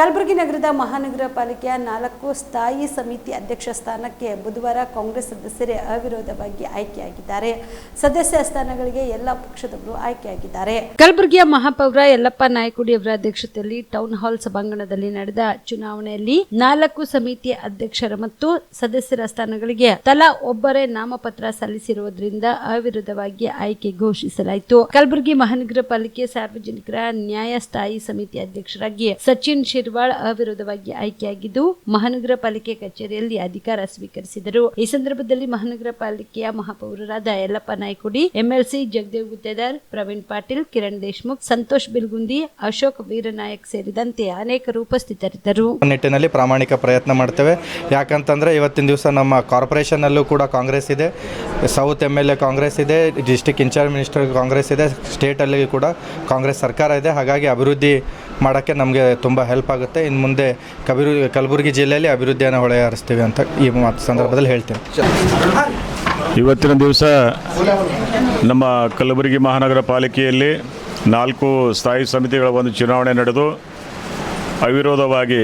ಕಲಬುರಗಿ ನಗರದ ಮಹಾನಗರ ಪಾಲಿಕೆಯ ನಾಲ್ಕು ಸ್ಥಾಯಿ ಸಮಿತಿ ಅಧ್ಯಕ್ಷ ಸ್ಥಾನಕ್ಕೆ ಬುಧವಾರ ಕಾಂಗ್ರೆಸ್ ಸದಸ್ಯರೇ ಅವಿರೋಧವಾಗಿ ಆಯ್ಕೆಯಾಗಿದ್ದಾರೆ. ಸದಸ್ಯ ಸ್ಥಾನಗಳಿಗೆ ಎಲ್ಲ ಪಕ್ಷದವರು ಆಯ್ಕೆಯಾಗಿದ್ದಾರೆ. ಕಲಬುರಗಿಯ ಮಹಾಪೌರ ಯಲ್ಲಪ್ಪ ನಾಯಕುಡಿ ಅವರ ಅಧ್ಯಕ್ಷತೆಯಲ್ಲಿ ಟೌನ್ ಹಾಲ್ ಸಭಾಂಗಣದಲ್ಲಿ ನಡೆದ ಚುನಾವಣೆಯಲ್ಲಿ ನಾಲ್ಕು ಸಮಿತಿ ಅಧ್ಯಕ್ಷರ ಮತ್ತು ಸದಸ್ಯರ ಸ್ಥಾನಗಳಿಗೆ ತಲಾ ಒಬ್ಬರೇ ನಾಮಪತ್ರ ಸಲ್ಲಿಸಿರುವುದರಿಂದ ಅವಿರೋಧವಾಗಿ ಆಯ್ಕೆ ಘೋಷಿಸಲಾಯಿತು. ಕಲಬುರಗಿ ಮಹಾನಗರ ಪಾಲಿಕೆ ಸಾರ್ವಜನಿಕರ ನ್ಯಾಯ ಸ್ಥಾಯಿ ಸಮಿತಿ ಅಧ್ಯಕ್ಷರಾಗಿ ಸಚಿನ್ ಶಿರ್ವಾಳ್ ಅವಿರೋಧವಾಗಿ ಆಯ್ಕೆಯಾಗಿದ್ದು, ಮಹಾನಗರ ಪಾಲಿಕೆ ಕಚೇರಿಯಲ್ಲಿ ಅಧಿಕಾರ ಸ್ವೀಕರಿಸಿದರು. ಈ ಸಂದರ್ಭದಲ್ಲಿ ಮಹಾನಗರ ಪಾಲಿಕೆಯ ಮಹಾಪೌರರಾದ ಯಲ್ಲಪ್ಪ ನಾಯ್ಕುಡಿ, ಎಂಎಲ್ಸಿ ಜಗದೇವ್ ಗುತ್ತೇದಾರ್, ಪ್ರವೀಣ್ ಪಾಟೀಲ್, ಕಿರಣ್ ದೇಶ್ಮುಖ್, ಸಂತೋಷ್ ಬಿಲ್ಗುಂದಿ, ಅಶೋಕ್ ವೀರನಾಯಕ್ ಸೇರಿದಂತೆ ಅನೇಕರು ಉಪಸ್ಥಿತರಿದ್ದರು. ನಿಟ್ಟಿನಲ್ಲಿ ಪ್ರಾಮಾಣಿಕ ಪ್ರಯತ್ನ ಮಾಡ್ತೇವೆ. ಯಾಕಂತಂದ್ರೆ ಇವತ್ತಿನ ದಿವಸ ನಮ್ಮ ಕಾರ್ಪೊರೇಷನ್ ಅಲ್ಲೂ ಕೂಡ ಕಾಂಗ್ರೆಸ್ ಇದೆ. South M L A Congress ಇದೆ ಡಿಸ್ಟಿಕ್ ಇನ್ಚಾರ್ಜ್ ಮಿನಿಸ್ಟರ್ ಕಾಂಗ್ರೆಸ್ ಇದೆ ಸ್ಟೇಟ್ ಸ್ಟೇಟಲ್ಲಿ ಕೂಡ ಕಾಂಗ್ರೆಸ್ ಸರ್ಕಾರ ಇದೆ. ಹಾಗಾಗಿ ಅಭಿವೃದ್ಧಿ ಮಾಡೋಕ್ಕೆ ನಮಗೆ ತುಂಬ ಹೆಲ್ಪ್ ಆಗುತ್ತೆ. ಇನ್ನು ಮುಂದೆ ಕಬಿರು, ಕಲಬುರಗಿ ಜಿಲ್ಲೆಯಲ್ಲಿ ಅಭಿವೃದ್ಧಿಯನ್ನು ಹೊಳೆ ಹಾರಿಸ್ತೀವಿ ಅಂತ ಈ ಮಾತು ಸಂದರ್ಭದಲ್ಲಿ ಹೇಳ್ತೇನೆ. ಇವತ್ತಿನ ದಿವಸ ನಮ್ಮ ಕಲಬುರಗಿ ಮಹಾನಗರ ಪಾಲಿಕೆಯಲ್ಲಿ ನಾಲ್ಕು ಸ್ಥಾಯಿ ಸಮಿತಿಗಳ ಒಂದು ಚುನಾವಣೆ ನಡೆದು ಅವಿರೋಧವಾಗಿ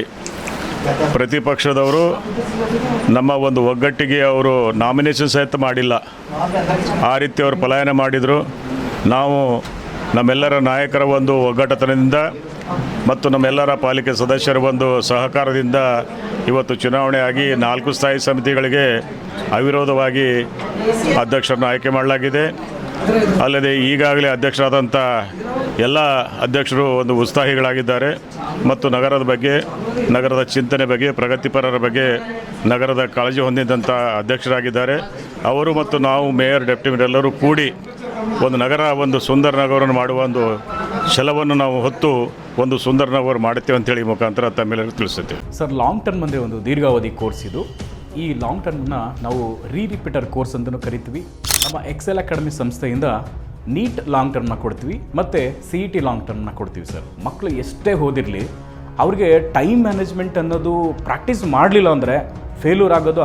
ಪ್ರತಿಪಕ್ಷದವರು ನಮ್ಮ ಒಂದು ಒಗ್ಗಟ್ಟಿಗೆ ಅವರು ನಾಮಿನೇಷನ್ ಸಹಿತ ಮಾಡಿಲ್ಲ. ಆ ರೀತಿ ಅವರು ಪಲಾಯನ ಮಾಡಿದರು. ನಾವು ನಮ್ಮೆಲ್ಲರ ನಾಯಕರ ಒಂದು ಒಗ್ಗಟ್ಟತನದಿಂದ ಮತ್ತು ನಮ್ಮೆಲ್ಲರ ಪಾಲಿಕೆ ಸದಸ್ಯರ ಒಂದು ಸಹಕಾರದಿಂದ ಇವತ್ತು ಚುನಾವಣೆ ಆಗಿ ನಾಲ್ಕು ಸ್ಥಾಯಿ ಸಮಿತಿಗಳಿಗೆ ಅವಿರೋಧವಾಗಿ ಅಧ್ಯಕ್ಷರನ್ನು ಆಯ್ಕೆ ಮಾಡಲಾಗಿದೆ. ಅಲ್ಲದೆ ಈಗಾಗಲೇ ಅಧ್ಯಕ್ಷರಾದಂಥ ಎಲ್ಲ ಅಧ್ಯಕ್ಷರು ಒಂದು ಉತ್ಸಾಹಿಗಳಾಗಿದ್ದಾರೆ. ಮತ್ತು ನಗರದ ಬಗ್ಗೆ, ನಗರದ ಚಿಂತನೆ ಬಗ್ಗೆ, ಪ್ರಗತಿಪರರ ಬಗ್ಗೆ ನಗರದ ಕಾಳಜಿ ಹೊಂದಿದಂಥ ಅಧ್ಯಕ್ಷರಾಗಿದ್ದಾರೆ. ಅವರು ಮತ್ತು ನಾವು ಮೇಯರ್, ಡೆಪ್ಟಿ ಮೇಯರ್ ಎಲ್ಲರೂ ಕೂಡಿ ಒಂದು ನಗರ, ಒಂದು ಸುಂದರ ನಗರವನ್ನು ಮಾಡುವ ಒಂದು ಛಲವನ್ನು ನಾವು ಹೊತ್ತು ಒಂದು ಸುಂದರ ನಾವು ಮಾಡುತ್ತೇವೆ ಅಂತೇಳಿ ಮುಖಾಂತರ ತಮ್ಮೆಲ್ಲರಿಗೂ ತಿಳಿಸುತ್ತೆ ಸರ್ ಲಾಂಗ್ ಟರ್ಮ್ ಅಂದರೆ ಒಂದು ದೀರ್ಘಾವಧಿ ಕೋರ್ಸ್ ಇದು. ಈ ಲಾಂಗ್ ಟರ್ಮ್ನ ನಾವು ರೀ ರಿಪೀಟರ್ ಕೋರ್ಸ್ ಅಂತಲೂ ಕರಿತೀವಿ. ನಮ್ಮ ಎಕ್ಸೆಲ್ ಅಕಾಡೆಮಿ ಸಂಸ್ಥೆಯಿಂದ ನೀಟ್ ಲಾಂಗ್ ಟರ್ಮ್ನ ಕೊಡ್ತೀವಿ ಮತ್ತು ಸಿ ಇ ಟಿ ಲಾಂಗ್ ಟರ್ಮ್ನ ಕೊಡ್ತೀವಿ ಸರ್. ಮಕ್ಕಳು ಎಷ್ಟೇ ಓದಿರಲಿ, ಅವ್ರಿಗೆ ಟೈಮ್ ಮ್ಯಾನೇಜ್ಮೆಂಟ್ ಅನ್ನೋದು ಪ್ರಾಕ್ಟೀಸ್ ಮಾಡಲಿಲ್ಲ ಅಂದರೆ ಫೇಲ್ಯೂರ್ ಆಗೋದು